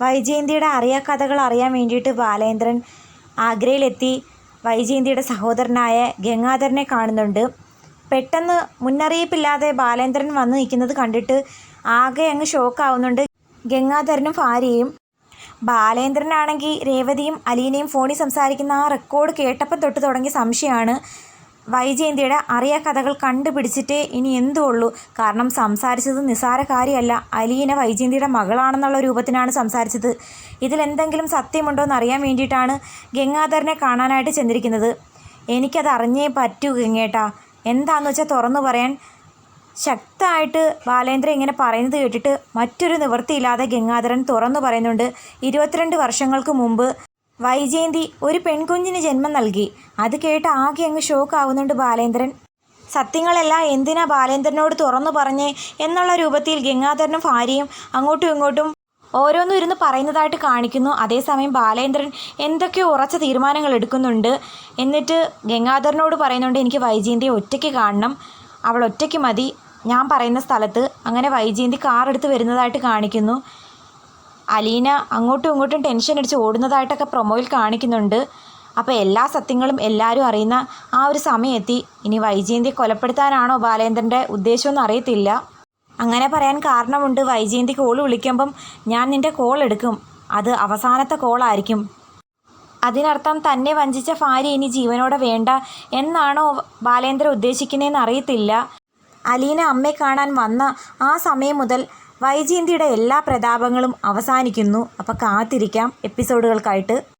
വൈജയന്തിയുടെ കഥകൾ അറിയാൻ വേണ്ടിയിട്ട് ബാലേന്ദ്രൻ ആഗ്രയിലെത്തി. വൈജയന്തിയുടെ സഹോദരനായ ഗംഗാധരനെ കാണുന്നുണ്ട്. പെട്ടെന്ന് മുന്നറിയിപ്പില്ലാതെ ബാലേന്ദ്രൻ വന്ന് നിൽക്കുന്നത് കണ്ടിട്ട് ആകെ അങ്ങ് ഷോക്കാവുന്നുണ്ട് ഗംഗാധരനും ഭാര്യയും. ബാലേന്ദ്രനാണെങ്കിൽ രേവതിയും അലീനയും ഫോണിൽ സംസാരിക്കുന്ന ആ റെക്കോർഡ് കേട്ടപ്പം തൊട്ട് തുടങ്ങിയ സംശയമാണ്. വൈജയന്തിയുടെ അറിയ കഥകൾ കണ്ടുപിടിച്ചിട്ടേ ഇനി എന്തു ഉള്ളൂ കാരണം സംസാരിച്ചത് നിസാര കാര്യമല്ല. അലീന വൈജയന്തിയുടെ മകളാണെന്നുള്ള രൂപത്തിനാണ് സംസാരിച്ചത്. ഇതിലെന്തെങ്കിലും സത്യമുണ്ടോ എന്ന് അറിയാൻ വേണ്ടിയിട്ടാണ് ഗംഗാധരനെ കാണാനായിട്ട് ചെന്നിരിക്കുന്നത്. എനിക്കത് അറിഞ്ഞേ പറ്റൂ ഗംഗേട്ടാ. എന്താണെന്ന് വെച്ചാൽ തുറന്നു പറയാൻ ശക്തമായിട്ട് ബാലേന്ദ്രൻ ഇങ്ങനെ പറയുന്നത് കേട്ടിട്ട് മറ്റൊരു നിവൃത്തിയില്ലാതെ ഗംഗാധരൻ തുറന്നു പറയുന്നുണ്ട്. ഇരുപത്തിരണ്ട് വർഷങ്ങൾക്ക് മുമ്പ് വൈജയന്തി ഒരു പെൺകുഞ്ഞിന് ജന്മം നൽകി. അത് കേട്ട് ആകെ അങ്ങ് ഷോക്ക് ആവുന്നുണ്ട് ബാലേന്ദ്രൻ. സത്യങ്ങളെല്ലാം എന്തിനാ ബാലേന്ദ്രനോട് തുറന്നു പറഞ്ഞേ എന്നുള്ള രൂപത്തിൽ ഗംഗാധരനും ഭാര്യയും അങ്ങോട്ടും ഇങ്ങോട്ടും ഓരോന്നും ഇരുന്ന് പറയുന്നതായിട്ട് കാണിക്കുന്നു. അതേസമയം ബാലേന്ദ്രൻ എന്തൊക്കെ ഉറച്ച തീരുമാനങ്ങൾ എടുക്കുന്നുണ്ട് എന്നിട്ട് ഗംഗാധരനോട് പറയുന്നുണ്ട് എനിക്ക് വൈജയന്തിയെ ഒറ്റയ്ക്ക് കാണണം. അവൾ ഒറ്റയ്ക്ക് മതി. ഞാൻ പറയുന്ന സ്ഥലത്ത്. അങ്ങനെ വൈജയന്തി കാർ എടുത്ത് വരുന്നതായിട്ട് കാണിക്കുന്നു. അലീന അങ്ങോട്ടും ഇങ്ങോട്ടും ടെൻഷൻ അടിച്ച് ഓടുന്നതായിട്ടൊക്കെ പ്രൊമോയിൽ കാണിക്കുന്നുണ്ട്. അപ്പോൾ എല്ലാ സത്യങ്ങളും എല്ലാവരും അറിയുന്ന ആ ഒരു സമയമെത്തി ഇനി വൈജയന്തിയെ കൊലപ്പെടുത്താനാണോ ബാലേന്ദ്രന്റെ ഉദ്ദേശമൊന്നും അറിയത്തില്ല. അങ്ങനെ പറയാൻ കാരണമുണ്ട് വൈജയന്തി കോൾ വിളിക്കുമ്പം ഞാൻ നിന്റെ കോൾ എടുക്കും. അത് അവസാനത്തെ കോളായിരിക്കും അതിനർത്ഥം തന്നെ വഞ്ചിച്ച ഭാര്യ ഇനി ജീവനോടെ വേണ്ട എന്നാണോ ബാലേന്ദ്രൻ ഉദ്ദേശിക്കുന്നതെന്ന് അറിയത്തില്ല. അലീന അമ്മയെ കാണാൻ വന്ന ആ സമയം മുതൽ വൈജയന്തിയുടെ എല്ലാ പ്രതാപങ്ങളും അവസാനിക്കുന്നു. അപ്പോൾ കാത്തിരിക്കാം. എപ്പിസോഡുകൾക്കായിട്ട്